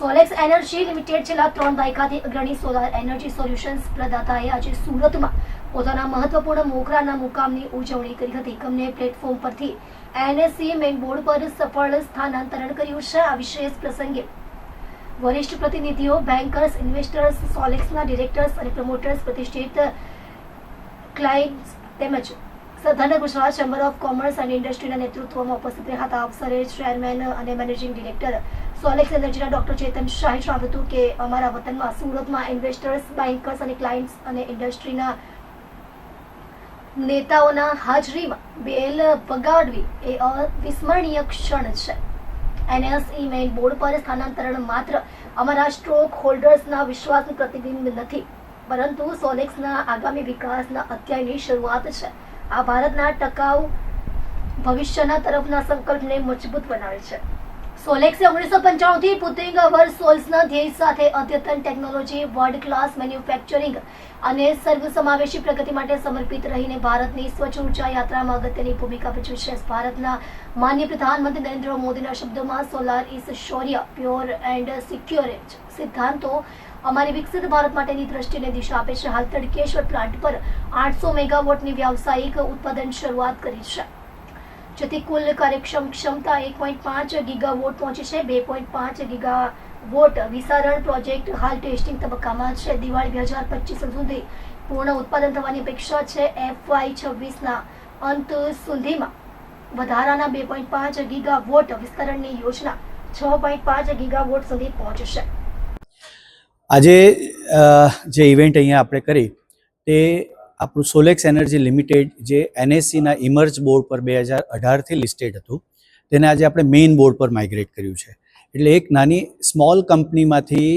સોલેક્સ energy limited છેલ્લા ત્રણ દાયકાથી અગ્રણી સોલાર એનર્જી સોલ્યુશન્સ પ્રદાતાએ આજે સુરતમાં પોતાના મહત્વપૂર્ણ મોખરાના મુકામની ઉજવણી કરી હતી. કંપનીએ પ્લેટફોર્મ પરથી એનએસસી મેઇન બોર્ડ પર સફળ સ્થાનાંતરણ કર્યું છે. આ વિશેષ પ્રસંગે વરિષ્ઠ પ્રતિનિધિઓ બેન્કર્સ ઇન્વેસ્ટર્સ સોલેક્સના ડિરેક્ટર્સ અને પ્રમોટર્સ પ્રતિષ્ઠિત ક્લાયન્ટ્સ તેમજ સધન ગુજરાત ચેમ્બર ઓફ કોમર્સ અને ઇન્ડસ્ટ્રીના નેતૃત્વમાં ઉપસ્થિત રહ્યા હતા. અવસરે ચેરમેન અને મેનેજિંગ ડિરેક્ટર સોલેક્સ એનર્જીના ડોક્ટર ચેતન શાહે જણાવ્યું હતું કે, અમારા વતનમાં સુરતમાં ઇન્વેસ્ટર્સ બેન્કર્સ અને ક્લાયન્ટ્સ અને ઇન્ડસ્ટ્રીના નેતાઓના હાજરીમાં બેલ વગાડવી એ અવિસ્મરણીય ક્ષણ છે. એનએસઈ મેઇન બોર્ડ પર સ્થાનાંતરણ માત્ર અમારા સ્ટ્રોક હોલ્ડર્સના વિશ્વાસનું પ્રતિબિંબ નથી, પરંતુ સોલેક્સના આગામી વિકાસના અધ્યાયની શરૂઆત છે. આ ભારતના ટકાઉ ભવિષ્યના તરફના સંકલ્પને મજબૂત બનાવે છે. સોલેક્સે ઓગણીસો પંચાણુંથી પુતિંગ અવર સોલ્સના ધ્યેય સાથે અદ્યતન ટેકનોલોજી વર્લ્ડ ક્લાસ મેન્યુફેક્ચરિંગ અને સર્વસમાવેશી પ્રગતિ માટે સમર્પિત રહીને ભારતની સ્વચ્છ ઊર્જા યાત્રામાં અગત્યની ભૂમિકા ભજવી છે. ભારતના માન્ય પ્રધાનમંત્રી નરેન્દ્ર મોદીના શબ્દોમાં સોલાર ઇઝ શૌર્ય પ્યોર એન્ડ સિક્યોરેજ સિદ્ધાંતો અમારી વિકસિત ભારત માટેની દ્રષ્ટિને દિશા આપે છે. હાલ તડકેશ્વર પ્લાન્ટ પર આઠસો મેગાવોટની વ્યાવસાયિક ઉત્પાદન શરૂઆત કરી છે. જેથી કુલ કાર્યક્ષમ ક્ષમતા એક પોઈન્ટ પાંચ ગીગાવોટ પહોંચી છે. બે પોઈન્ટ પાંચ ગીગા વોટ વિસારણ પ્રોજેક્ટ હાલ ટેસ્ટિંગ તબક્કામાં છે. દિવાળી બે હજાર પચીસ સુધી પૂર્ણ ઉત્પાદન થવાની અપેક્ષા છે. એફવાય છવ્વીસના અંત સુધીમાં વધારાના બે પોઈન્ટ પાંચ ગીગા વોટ વિસ્તરણની યોજના છ પોઈન્ટ પાંચ ગીગા વોટ સુધી પહોંચશે. આજે જે ઇવેન્ટ અહીંયા આપણે કરી તે આપણું સોલેક્સ એનર્જી લિમિટેડ જે એનએસસીના ઇમર્જ બોર્ડ પર બે હજાર અઢારથી લિસ્ટેડ હતું, તેને આજે આપણે મેઇન બોર્ડ પર માઇગ્રેટ કર્યું છે. એટલે એક નાની સ્મોલ કંપનીમાંથી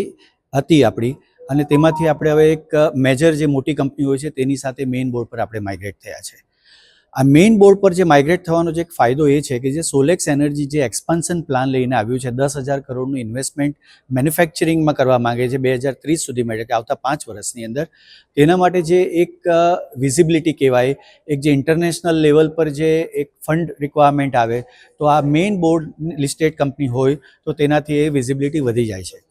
હતી આપણી અને તેમાંથી આપણે હવે એક મેજર જે મોટી કંપની હોય છે તેની સાથે મેઇન બોર્ડ પર આપણે માઇગ્રેટ થયા છે. આ મેઇન બોર્ડ પર જે માઇગ્રેટ થવાનો જે એક ફાયદો એ છે કે જે સોલેક્સ એનર્જી જે એક્સપાન્શન પ્લાન લઈને આવ્યું છે, દસ હજાર કરોડનું ઇન્વેસ્ટમેન્ટ મેન્યુફેક્ચરિંગમાં કરવા માંગે છે, બે હજાર ત્રીસ સુધી મળે, કે આવતા પાંચ વર્ષની અંદર. તેના માટે જે એક વિઝિબિલિટી કહેવાય, એક જે ઇન્ટરનેશનલ લેવલ પર જે એક ફંડ રિક્વાયરમેન્ટ આવે, તો આ મેઇન બોર્ડ લિસ્ટેડ કંપની હોય, તો તેનાથી એ વિઝિબિલિટી વધી જાય છે.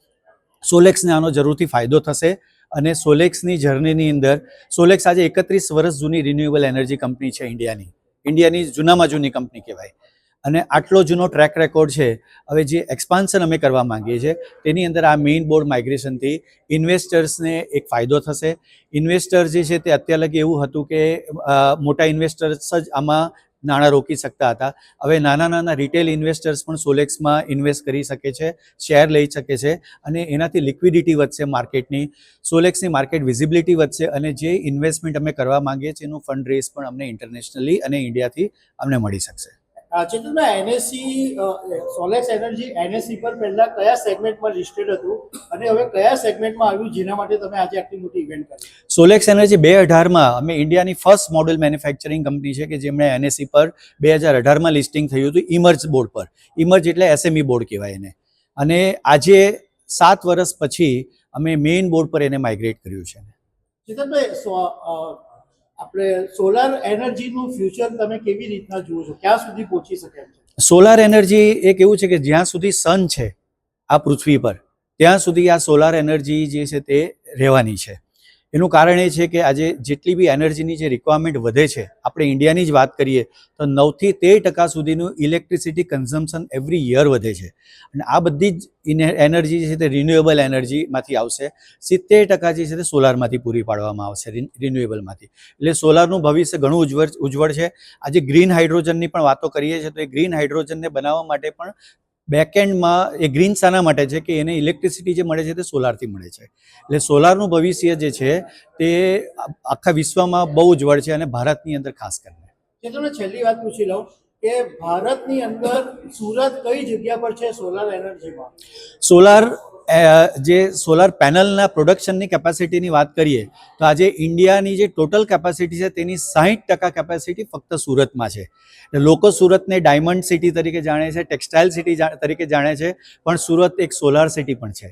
સોલેક્સને આનો જરૂરથી ફાયદો થશે. અને સોલેક્સની જર્નીની અંદર, સોલેક્સ આજે એકત્રીસ વર્ષ જૂની રિન્યુએબલ એનર્જી કંપની છે ઇન્ડિયાની. ઇન્ડિયાની જૂનામાં જૂની કંપની કહેવાય. અને આટલો જૂનો ટ્રેક રેકોર્ડ છે, હવે જે એક્સપાન્શન અમે કરવા માંગીએ છીએ, તેની અંદર આ મેઇન બોર્ડ માઇગ્રેશનથી ઇન્વેસ્ટર્સને એક ફાયદો થશે. ઇન્વેસ્ટર જે છે તે અત્યાર લગી એવું હતું કે મોટા ઇન્વેસ્ટર્સ જ આમાં નાણાં રોકી શકતા હતા. હવે નાના નાના રિટેલ ઇન્વેસ્ટર્સ પણ સોલેક્સમાં ઇન્વેસ્ટ કરી શકે છે શેર લઈ શકે છે અને એનાથી લિક્વિડિટી વધશે માર્કેટની સોલેક્સની માર્કેટ વિઝિબિલિટી વધશે અને જે ઇન્વેસ્ટમેન્ટ અમે કરવા માંગીએ છીએ એનું ફંડ રેઝ પણ અમને ઇન્ટરનેશનલી અને ઇન્ડિયાથી અમને મળી શકશે. Chetanbhai NSC Solex energy NSC પર પહેલા કયા સેગમેન્ટમાં લિસ્ટેડ હતું અને હવે કયા સેગમેન્ટમાં આવ્યું જેના માટે તમે આજે આટલી મોટી ઇવેન્ટ કરી? સોલેક્સ એનર્જી બે અઢારમાં અમે ઇન્ડિયાની ફર્સ્ટ મોડલ મેન્યુફેક્ચરિંગ કંપની છે કે જેમણે એનએસસી પર બે હજાર અઢારમાં લિસ્ટિંગ થયું હતું ઇમર્જ બોર્ડ પર. ઇમર્જ એટલે એસએમઈ બોર્ડ કહેવાય એને. અને આજે સાત વર્ષ પછી અમે મેઇન બોર્ડ પર એને માઇગ્રેટ કર્યું છે. ચેતનભાઈ આપણે સોલાર એનર્જીનું ફ્યુચર તમે કેવી રીતના જુઓ છો? ક્યાં સુધી પહોંચી શકે સોલાર એનર્જી એક એવું છે કે જ્યાં સુધી સન છે, આ પૃથ્વી પર, ત્યાં સુધી આ સોલાર એનર્જી જે છે તે રહેવાની છે. એનું કારણ એ છે કે આજે જેટલી બી એનર્જીની જે રિક્વાયરમેન્ટ વધે છે, આપણે ઇન્ડિયાની જ વાત કરીએ, તો નવથી તેર ટકા સુધીનું ઇલેક્ટ્રિસિટી કન્ઝમ્પશન એવરી યર વધે છે. અને આ બધી જ એનર્જી જે છે તે રિન્યુએબલ એનર્જીમાંથી આવશે. સિત્તેર ટકા જે છે તે સોલારમાંથી પૂરી પાડવામાં આવશે રિન્યુએબલમાંથી એટલે સોલારનું ભવિષ્ય ઘણું ઉજ્જવળ ઉજ્જવળ છે. આજે ગ્રીન હાઇડ્રોજનની પણ વાતો કરીએ છીએ, તો એ ગ્રીન હાઇડ્રોજનને બનાવવા માટે પણ બેકએન્ડમાં એ ગ્રીન શાના માટે છે કે એને ઇલેક્ટ્રિસિટી જે મળે છે તે સોલારથી મળે છે. એટલે સોલારનું ભવિષ્ય જે છે તે આખા વિશ્વમાં બહુ ઉજ્જવળ છે અને ભારતની અંદર ખાસ કરીને. ચેતનભાઈ છેલ્લી વાત પૂછી લઉં કે ભારતની અંદર સુરત કઈ જગ્યા પર છે સોલાર એનર્જીમાં સોલાર જે સોલાર પેનલના પ્રોડક્શનની કેપેસિટીની વાત કરીએ, તો આજે ઇન્ડિયાની જે ટોટલ કેપેસિટી છે, તેની સાહીઠ ટકા કેપેસિટી ફક્ત સુરતમાં છે. લોકો સુરતને ડાયમંડ સિટી તરીકે જાણે છે ટેક્સટાઇલ સિટી તરીકે જાણે છે, પણ સુરત એક સોલાર સિટી પણ છે.